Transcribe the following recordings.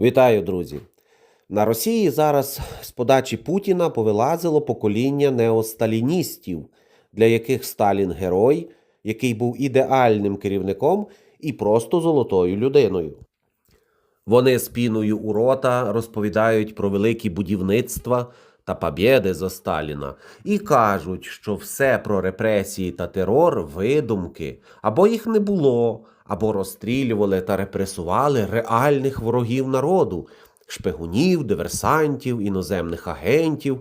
Вітаю, друзі! На Росії зараз з подачі Путіна повилазило покоління неосталіністів, для яких Сталін герой, який був ідеальним керівником і просто золотою людиною. Вони з піною у рота розповідають про великі будівництва та побєди за Сталіна і кажуть, що все про репресії та терор видумки, або їх не було, або розстрілювали та репресували реальних ворогів народу, шпигунів, диверсантів, іноземних агентів.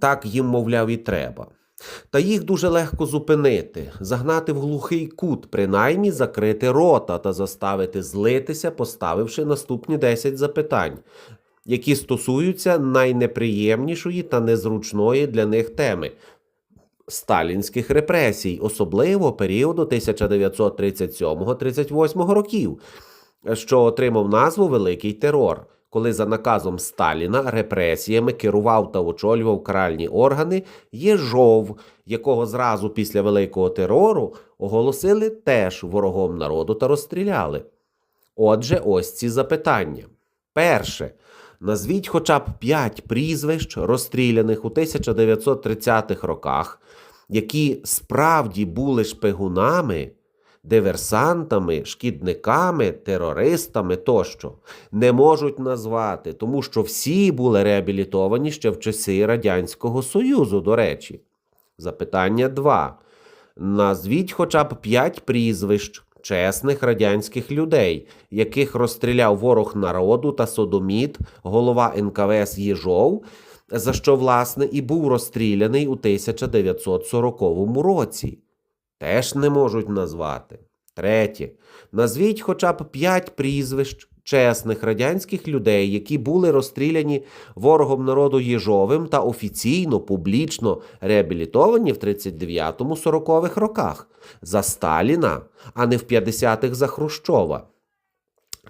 Так їм, мовляв, і треба. Та їх дуже легко зупинити, загнати в глухий кут, принаймні закрити рота та заставити злитися, поставивши наступні 10 запитань, які стосуються найнеприємнішої та незручної для них теми сталінських репресій, особливо періоду 1937-38 років, що отримав назву Великий терор, коли за наказом Сталіна репресіями керував та очолював каральні органи Єжов, якого зразу після Великого терору оголосили теж ворогом народу та розстріляли. Отже, ось ці запитання. Перше. Назвіть хоча б п'ять прізвищ, розстріляних у 1930-х роках, які справді були шпигунами, диверсантами, шкідниками, терористами тощо, не можуть назвати, тому що всі були реабілітовані ще в часи Радянського Союзу, до речі. Запитання 2. Назвіть хоча б п'ять прізвищ чесних радянських людей, яких розстріляв ворог народу та содоміт, голова НКВС Єжов, за що, власне, і був розстріляний у 1940 році. Теж не можуть назвати. Третє. Назвіть хоча б п'ять прізвищ чесних радянських людей, які були розстріляні ворогом народу Єжовим та офіційно, публічно реабілітовані в 39-40-х роках за Сталіна, а не в 50-х за Хрущова.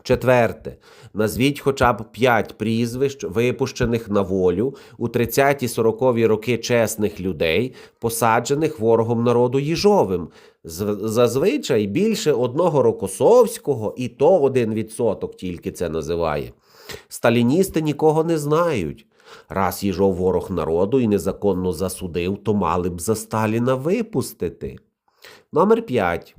Четверте. Назвіть хоча б п'ять прізвищ, випущених на волю у 30-40-ві роки чесних людей, посаджених ворогом народу Їжовим. Зазвичай більше одного Рокосовського, і то один відсоток тільки це називає. Сталіністи нікого не знають. Раз Їжов ворог народу і незаконно засудив, то мали б за Сталіна випустити. Номер 5.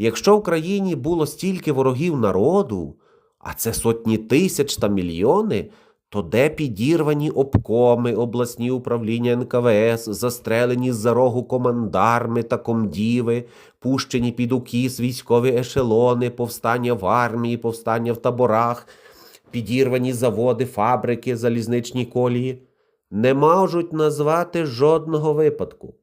Якщо в країні було стільки ворогів народу, а це сотні тисяч та мільйони, то де підірвані обкоми, обласні управління НКВС, застрелені з-за рогу командарми та комдіви, пущені під укіс військові ешелони, повстання в армії, повстання в таборах, підірвані заводи, фабрики, залізничні колії, не можуть назвати жодного випадку.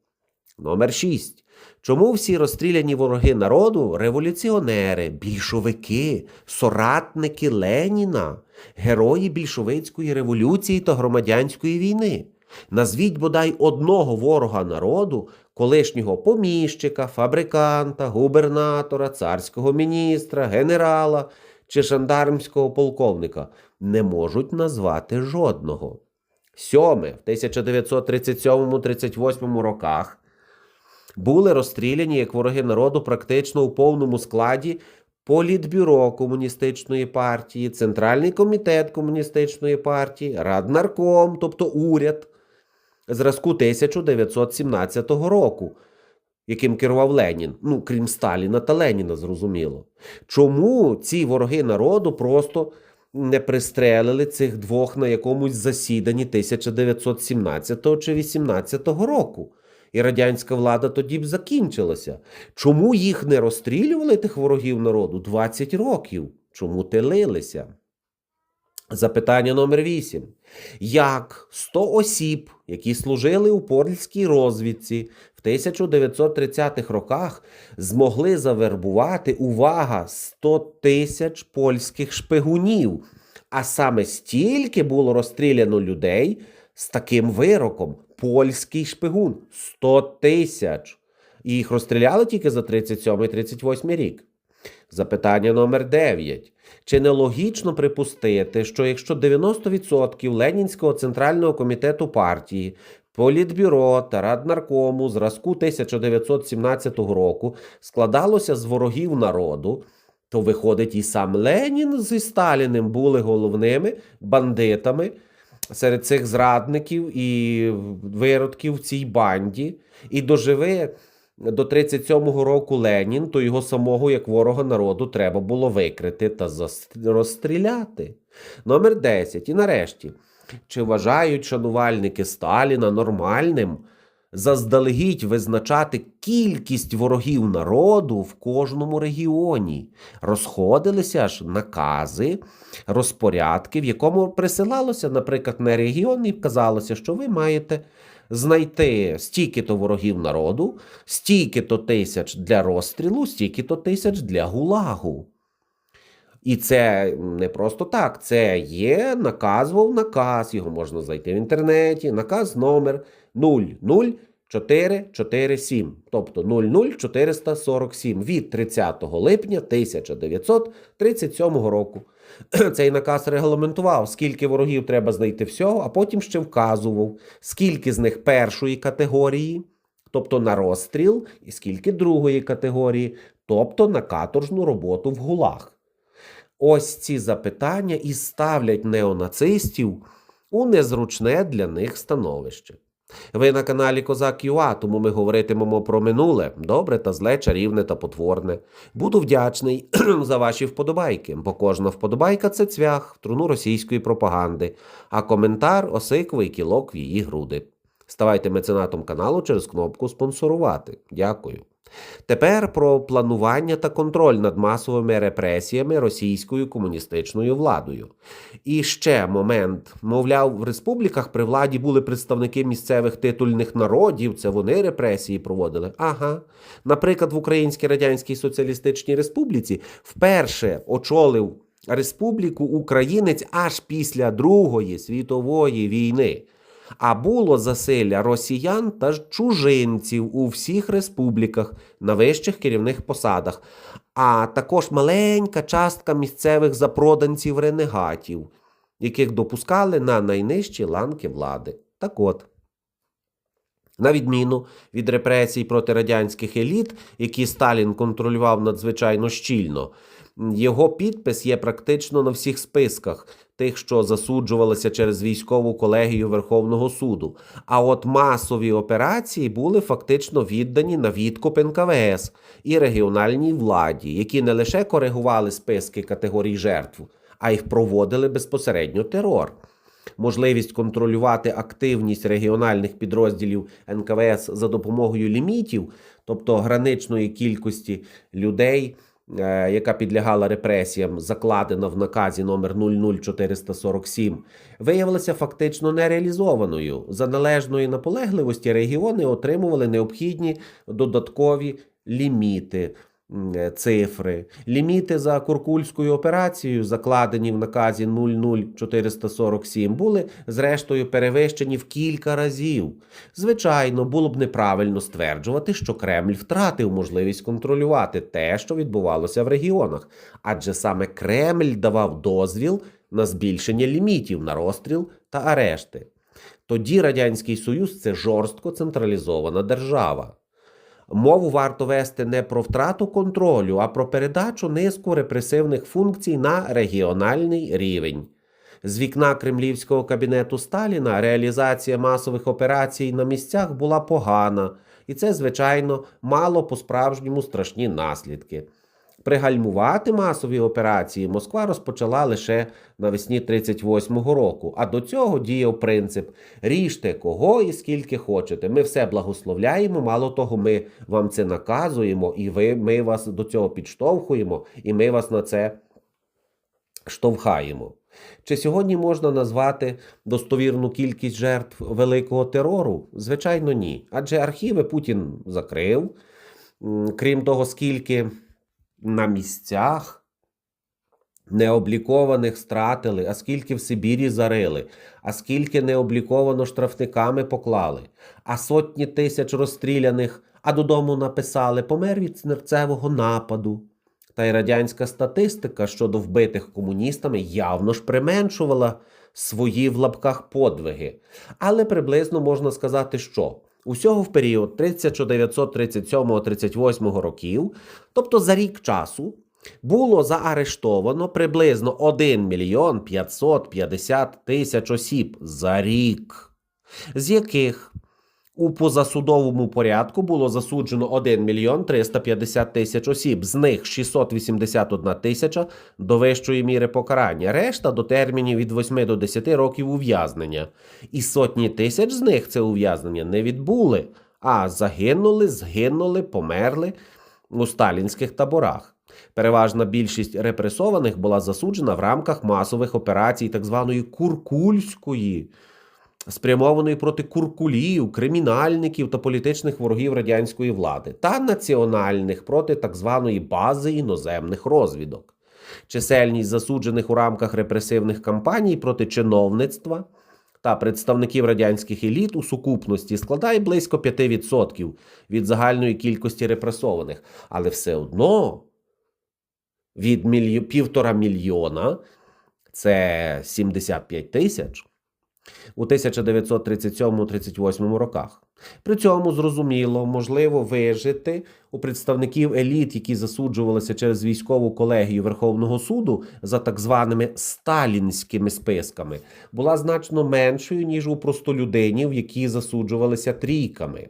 Номер 6. Чому всі розстріляні вороги народу революціонери, більшовики, соратники Леніна, герої більшовицької революції та громадянської війни? Назвіть бодай одного ворога народу, колишнього поміщика, фабриканта, губернатора, царського міністра, генерала чи жандармського полковника. Не можуть назвати жодного. Сьоме, в 1937-38 роках були розстріляні як вороги народу практично у повному складі Політбюро комуністичної партії, Центральний комітет комуністичної партії, Раднарком, тобто уряд, зразку 1917 року, яким керував Ленін, ну крім Сталіна та Леніна, зрозуміло. Чому ці вороги народу просто не пристрелили цих двох на якомусь засіданні 1917 чи 18 року? І радянська влада тоді б закінчилася. Чому їх не розстрілювали тих ворогів народу 20 років? Чому телилися? Запитання номер 8. Як 100 осіб, які служили у польській розвідці в 1930-х роках, змогли завербувати, увага, 100 тисяч польських шпигунів? А саме стільки було розстріляно людей з таким вироком. Польський шпигун 100 тисяч. І їх розстріляли тільки за 37-38 рік. Запитання номер 9. Чи не логічно припустити, що якщо 90% Ленінського центрального комітету партії, Політбюро та Раднаркому зразку 1917 року складалося з ворогів народу, то виходить, і сам Ленін зі Сталіним були головними бандитами серед цих зрадників і виродків в цій банді. І доживи до 37-го року Ленін, то його самого, як ворога народу, треба було викрити та розстріляти. Номер 10. І нарешті, чи вважають шанувальники Сталіна нормальним заздалегідь визначати кількість ворогів народу в кожному регіоні? Розходилися ж накази, розпорядки, в якому присилалося, наприклад, на регіон і вказалося, що ви маєте знайти стільки-то ворогів народу, стільки-то тисяч для розстрілу, стільки-то тисяч для гулагу. І це не просто так, це є наказував наказ, його можна знайти в інтернеті, наказ номер 00447, тобто 00447 від 30 липня 1937 року. Цей наказ регламентував, скільки ворогів треба знайти всього, а потім ще вказував, скільки з них першої категорії, тобто на розстріл, і скільки другої категорії, тобто на каторжну роботу в гулах. Ось ці запитання і ставлять неонацистів у незручне для них становище. Ви на каналі Козак ЮА, тому ми говоритимемо про минуле, добре та зле, чарівне та потворне. Буду вдячний за ваші вподобайки, бо кожна вподобайка це цвях в труну російської пропаганди, а коментар осиковий кілок в її груди. Ставайте меценатом каналу через кнопку спонсорувати. Дякую. Тепер про планування та контроль над масовими репресіями російською комуністичною владою. І ще момент, мовляв, в республіках при владі були представники місцевих титульних народів, це вони репресії проводили. Ага. Наприклад, в Українській Радянській Соціалістичній Республіці вперше очолив республіку українець аж після Другої світової війни. А було засилля росіян та чужинців у всіх республіках на вищих керівних посадах, а також маленька частка місцевих запроданців ренегатів, яких допускали на найнижчі ланки влади. Так от. На відміну від репресій проти радянських еліт, які Сталін контролював надзвичайно щільно, його підпис є практично на всіх списках тих, що засуджувалися через військову колегію Верховного суду. А от масові операції були фактично віддані на відкуп НКВС і регіональній владі, які не лише коригували списки категорій жертв, а й проводили безпосередньо терор. Можливість контролювати активність регіональних підрозділів НКВС за допомогою лімітів, тобто граничної кількості людей, яка підлягала репресіям, закладена в наказі номер 00447, виявилася фактично нереалізованою. За належної наполегливості регіони отримували необхідні додаткові ліміти. Е, Цифри, ліміти за Куркульською операцією, закладені в наказі 00447, були зрештою перевищені в кілька разів. Звичайно, було б неправильно стверджувати, що Кремль втратив можливість контролювати те, що відбувалося в регіонах, адже саме Кремль давав дозвіл на збільшення лімітів на розстріл та арешти. Тоді Радянський Союз це жорстко централізована держава. Мову варто вести не про втрату контролю, а про передачу низку репресивних функцій на регіональний рівень. З вікна кремлівського кабінету Сталіна реалізація масових операцій на місцях була погана, і це, звичайно, мало по-справжньому страшні наслідки. Пригальмувати масові операції Москва розпочала лише навесні 38-го року. А до цього діяв принцип: ріжте кого і скільки хочете. Ми все благословляємо. Мало того, ми вам це наказуємо, і ви, ми вас до цього підштовхуємо, і ми вас на це штовхаємо. Чи сьогодні можна назвати достовірну кількість жертв великого терору? Звичайно, ні. Адже архіви Путін закрив. Крім того, скільки на місцях необлікованих стратили, а скільки в Сибірі зарили, а скільки необліковано штрафниками поклали, а сотні тисяч розстріляних, а додому написали помер від серцевого нападу. Та й радянська статистика щодо вбитих комуністами явно ж применшувала свої в лапках подвиги. Але приблизно можна сказати, що усього в період 1937-38 років, тобто за рік часу, було заарештовано приблизно 1 мільйон 550 тисяч осіб за рік, з яких у позасудовому порядку було засуджено 1 мільйон 350 тисяч осіб, з них 681 тисяча до вищої міри покарання, решта до термінів від 8 до 10 років ув'язнення. І сотні тисяч з них це ув'язнення не відбули, а загинули, згинули, померли у сталінських таборах. Переважна більшість репресованих була засуджена в рамках масових операцій так званої Куркульської, спрямованої проти куркулів, кримінальників та політичних ворогів радянської влади, та національних проти так званої бази іноземних розвідок. Чисельність засуджених у рамках репресивних кампаній проти чиновництва та представників радянських еліт у сукупності складає близько 5% від загальної кількості репресованих, але все одно від мільйо... півтора мільйона це 75 тисяч у 1937-38 роках. При цьому зрозуміло, можливо вижити у представників еліт, які засуджувалися через військову колегію Верховного суду за так званими сталінськими списками, була значно меншою ніж у простолюдинів, які засуджувалися трійками.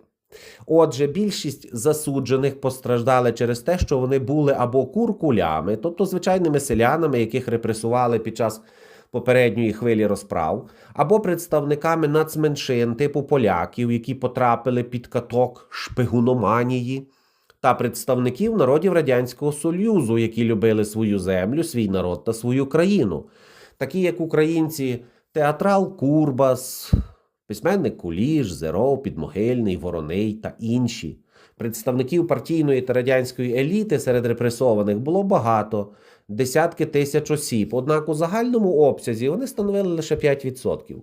Отже, більшість засуджених постраждали через те, що вони були або куркулями, тобто звичайними селянами, яких репресували під час попередньої хвилі розправ, або представниками нацменшин типу поляків, які потрапили під каток шпигуноманії, та представників народів Радянського Союзу, які любили свою землю, свій народ та свою країну, такі як українці театрал Курбас, письменник Куліш, Зеров, Підмогильний, Вороний та інші. Представників партійної та радянської еліти серед репресованих було багато, десятки тисяч осіб, однак у загальному обсязі вони становили лише 5%.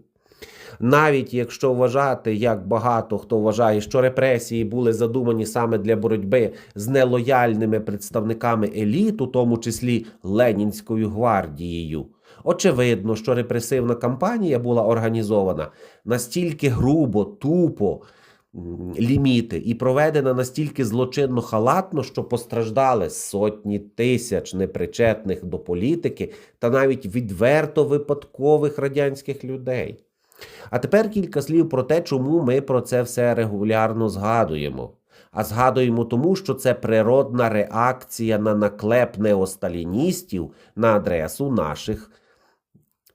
Навіть якщо вважати, як багато хто вважає, що репресії були задумані саме для боротьби з нелояльними представниками еліт, у тому числі Ленінською гвардією, очевидно, що репресивна кампанія була організована настільки грубо, тупо, ліміти і проведена настільки злочинно халатно, що постраждали сотні тисяч непричетних до політики та навіть відверто випадкових радянських людей. А тепер кілька слів про те, чому ми про це все регулярно згадуємо. А згадуємо тому, що це природна реакція на наклеп неосталіністів на адресу наших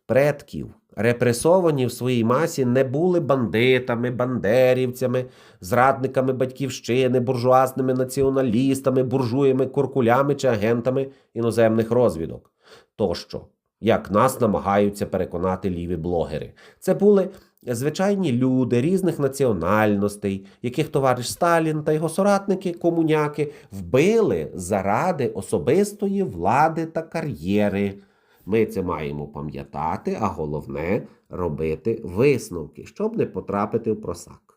предків. Репресовані в своїй масі не були бандитами, бандерівцями, зрадниками батьківщини, буржуазними націоналістами, буржуями, куркулями чи агентами іноземних розвідок. Тощо, як нас намагаються переконати ліві блогери. Це були звичайні люди різних національностей, яких товариш Сталін та його соратники, комуняки, вбили заради особистої влади та кар'єри. Ми це маємо пам'ятати, а головне робити висновки, щоб не потрапити в просак.